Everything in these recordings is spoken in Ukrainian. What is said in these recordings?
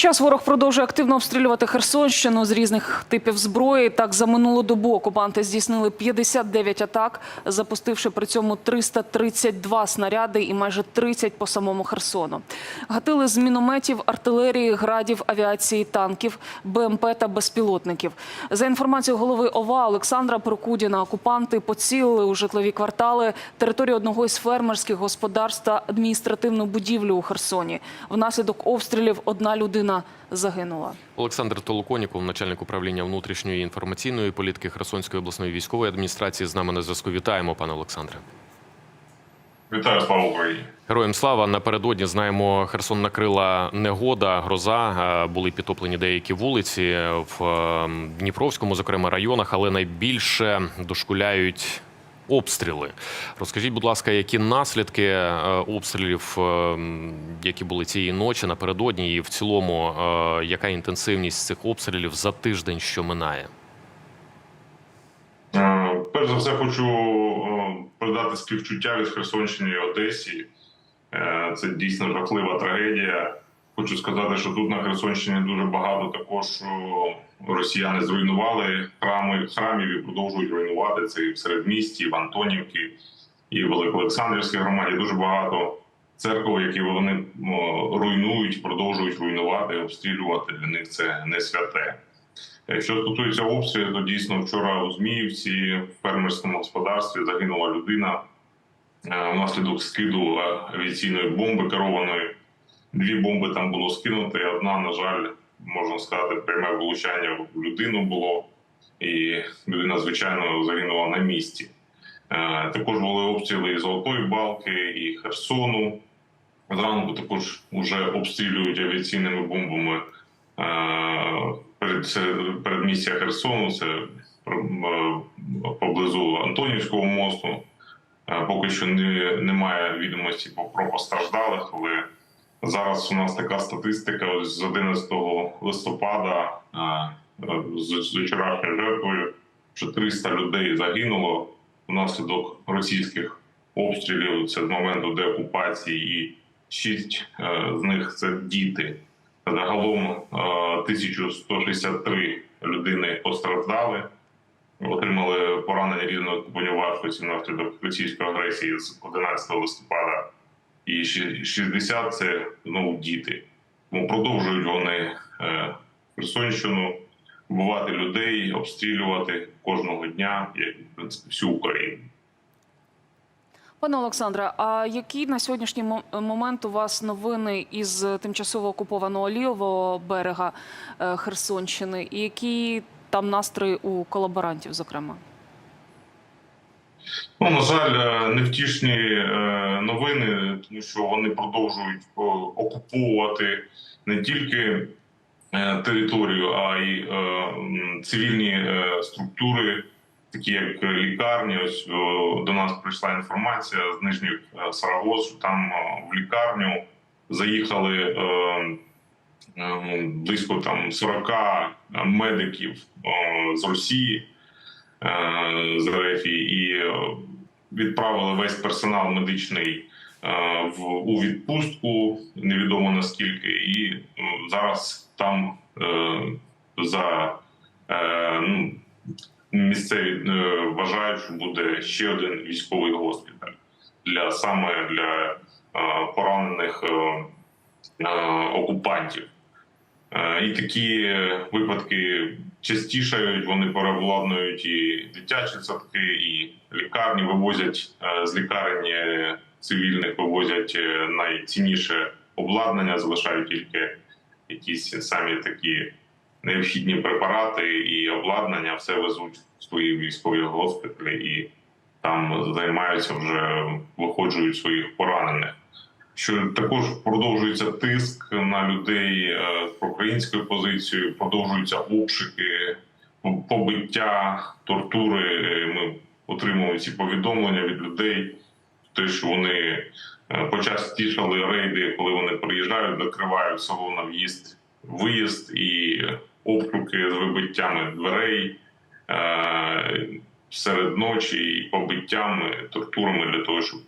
Час ворог продовжує активно обстрілювати Херсонщину з різних типів зброї. Так, за минулу добу окупанти здійснили 59 атак, запустивши при цьому 332 снаряди і майже 30 по самому Херсону. Гатили з мінометів, артилерії, градів, авіації, танків, БМП та безпілотників. За інформацією голови ОВА Олександра Прокудіна, окупанти поцілили у житлові квартали, територію одного із фермерських господарств та адміністративну будівлю у Херсоні. Внаслідок обстрілів одна людина загинула. Олександр Толоконіков, начальник управління внутрішньої інформаційної політики Херсонської обласної військової адміністрації, з нами на зв'язку. Вітаємо, пане Олександре. Вітаю, слава Україні. Героям слава напередодні знаємо, Херсон накрила негода, гроза. е, Були підтоплені деякі вулиці в е, Дніпровському, зокрема районах, але найбільше дошкуляють обстріли. Розкажіть, будь ласка, які наслідки е, обстрілів, е, які були цієї ночі напередодні, і в цілому, е, яка інтенсивність цих обстрілів за тиждень, що минає? Перш за все, хочу передати співчуття від Херсонщини і Одесі. Це дійсно жахлива трагедія. Хочу сказати, що тут на Херсонщині дуже багато також росіяни зруйнували храми храмів і продовжують руйнувати це і в середмісті, і в Антонівці, і в Великоолександрівській громаді. Дуже багато церков, які вони руйнують, продовжують руйнувати, обстрілювати. Для них це не святе. Що стосується обстрілів, то дійсно вчора у Зміївці в фермерському господарстві загинула людина е, внаслідок скиду авіаційної бомби керованої. Дві бомби там було скинуто, і одна, на жаль, можна сказати, пряме влучання в людину було, і людина, звичайно, загинула на місці. Е, Також були обстріли і Золотої Балки, і Херсону. Зранку також вже обстрілюють авіаційними бомбами е, перед передмістя Херсону, це е, поблизу Антонівського мосту. Поки що не, немає відомості про постраждалих, але зараз у нас така статистика ось з 11 листопада е, е, з, вчорашньою жертвою, що 300 людей загинуло внаслідок російських обстрілів. Це з моменту деокупації, і 6 з них це діти. Загалом е, 1163 людини постраждали, отримали поранення різного ступеню важкості внаслідок російської агресії з 11 листопада, і 60 – це знову діти. Тому продовжують вони е, Херсонщину вбивати людей, обстрілювати кожного дня, як в принципі всю Україну. Пане Олександре, а які на сьогоднішній момент у вас новини із тимчасово окупованого лівого берега е, Херсонщини, і які там настрої у колаборантів, зокрема? Ну, на жаль, е, невтішні е, новини, тому що вони продовжують окуповувати не тільки е, територію, а й е, цивільні е, структури, такі як лікарні. Ось до нас прийшла інформація з нижніх е, Сарагос, що там е, в лікарню заїхали е, е, близько там 40 медиків е, з Росії е, з РФ і е, відправили весь персонал медичний е, у відпустку, невідомо наскільки, і е, зараз там е, за е, ну, місцеві е, вважають, що буде ще один військовий госпіталь для саме для е, поранених е, е, окупантів. Е, І такі випадки частішають, вони переобладнують і дитячі садки, і лікарні вивозять е, з лікарень цивільних, вивозять е, найцінніше обладнання, залишають тільки якісь самі такі необхідні препарати і обладнання, все везуть в свої військові госпіталі і там займаються вже виходжують своїх поранених що також продовжується тиск на людей е, з проукраїнською позицією, продовжуються обшуки, побиття, тортури. Ми отримуємо ці повідомлення від людей, те, що вони е, почастішали рейди, коли вони приїжджають, закривають село на в'їзд, виїзд і обшуки з вибиттями дверей. е, Серед ночі і побиттями, тортурами для того, щоб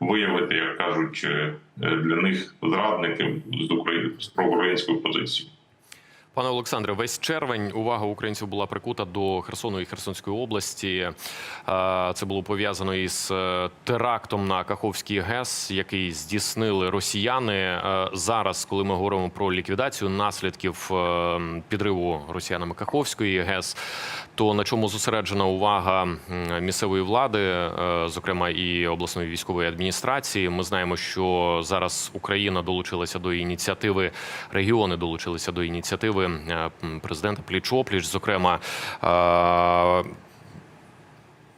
виявити, як кажуть, е, для них зрадників з України з проукраїнською позицією. Пане Олександре, весь червень увага українців була прикута до Херсону і Херсонської області. Е, Це було пов'язано із е, терактом на Каховський ГЕС, який здійснили росіяни. Е, Зараз, коли ми говоримо про ліквідацію наслідків підриву росіянами Каховської ГЕС, то на чому зосереджена увага місцевої влади, зокрема і обласної військової адміністрації. Ми знаємо, що зараз Україна долучилася до ініціативи, регіони долучилися до ініціативи е, м, президента Пліч-опліч. Зокрема, е,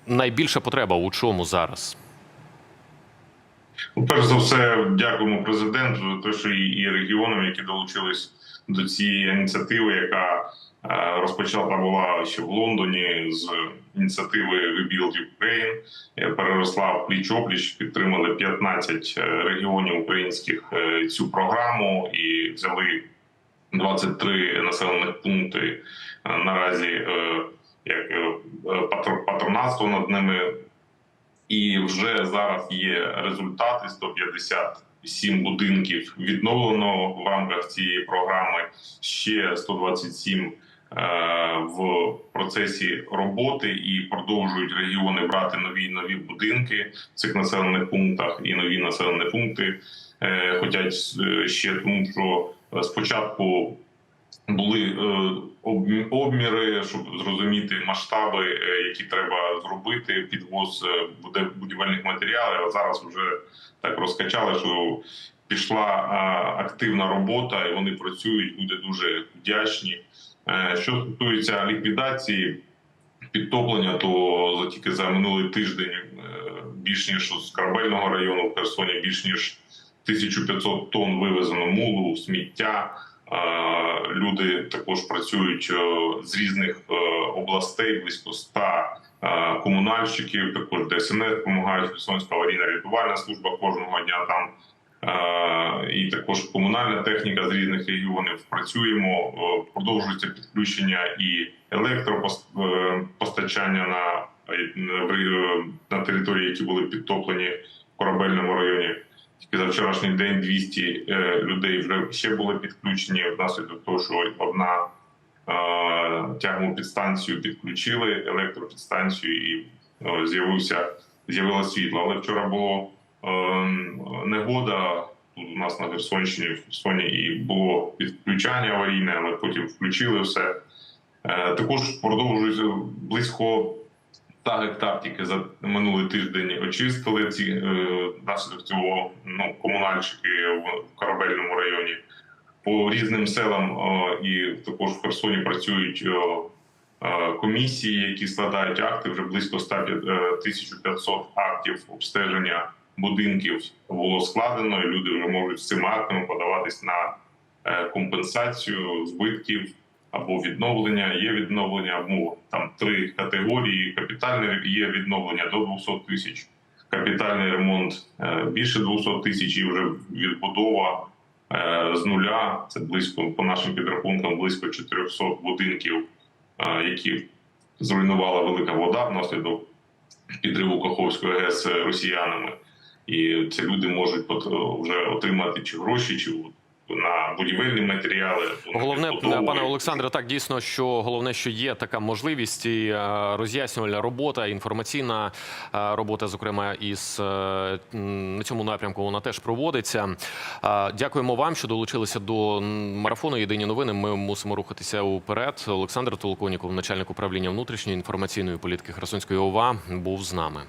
найбільша потреба у чому зараз? Ну, Перш за все, дякуємо президенту за те, що і, регіонам, які долучились до цієї ініціативи, яка е, розпочата була ще в Лондоні з ініціативи Rebuild Ukraine, е, переросла в пліч-опліч, підтримали 15 е, регіонів українських е, цю програму і взяли 23 населених пункти е, наразі е, як е, патронатство над ними і вже зараз є результати: 157 будинків відновлено в рамках цієї програми. Ще 127 е, в процесі роботи і продовжують регіони брати нові нові будинки в цих населених пунктах і нові населені пункти. Е, ще тому, що спочатку були е, обмі- обміри, щоб зрозуміти масштаби, е, які треба зробити. Підвоз е, буде будівельних матеріалів. А зараз вже так розкачали, що пішла активна робота, і вони працюють. Люди дуже вдячні. Що стосується ліквідації підтоплення, то тільки за минулий тиждень більш ніж з корабельного району в Херсоні більш ніж 1500 тонн вивезено мулу, сміття. Люди також працюють е, з різних е, областей, близько 100 е, комунальщиків. Також ДСНС допомагають Херсонська аварійна рятувальна служба кожного дня там. І також комунальна техніка з різних регіонів працюємо. Продовжується підключення і електропостачання на, на території, які були підтоплені в корабельному районі. Тільки за вчорашній день 200 е, людей вже ще були підключені внаслідок того, що одна е, тягневу підстанцію підключили, електропідстанцію, і е, з'явився з'явилося світло. Але вчора було е, негода тут у нас на Херсонщині, в Херсоні, і було підключання аварійне, але потім включили все. Е, також продовжується близько 100 гектар тільки за минулий тиждень очистили ці е, наслідок цього ну, комунальщики в корабельному районі. По різним селам е, і також в Херсоні працюють е, комісії, які складають акти. Вже близько 100, е, 1500 актів обстеження будинків було складено, і люди вже можуть з цими актами подаватись на компенсацію збитків або відновлення, є відновлення, або там три категорії. Капітальне є відновлення до 200 тисяч, капітальний ремонт е, більше 200 тисяч і вже відбудова е, з нуля. Це близько по нашим підрахункам, близько 400 будинків, е, які зруйнувала велика вода внаслідок підриву Каховської ГЕС росіянами. І це люди можуть вже отримати чи гроші, чи на будівельні матеріали. Головне, пане Олександре, так дійсно, що головне, що є така можливість і е, роз'яснювальна робота, інформаційна е, робота, зокрема, із е, на цьому напрямку вона теж проводиться. Е, Дякуємо вам, що долучилися до марафону. Єдині новини. Ми мусимо рухатися уперед. Олександр Толоконіков, начальник управління внутрішньої інформаційної політики Херсонської ОВА, був з нами.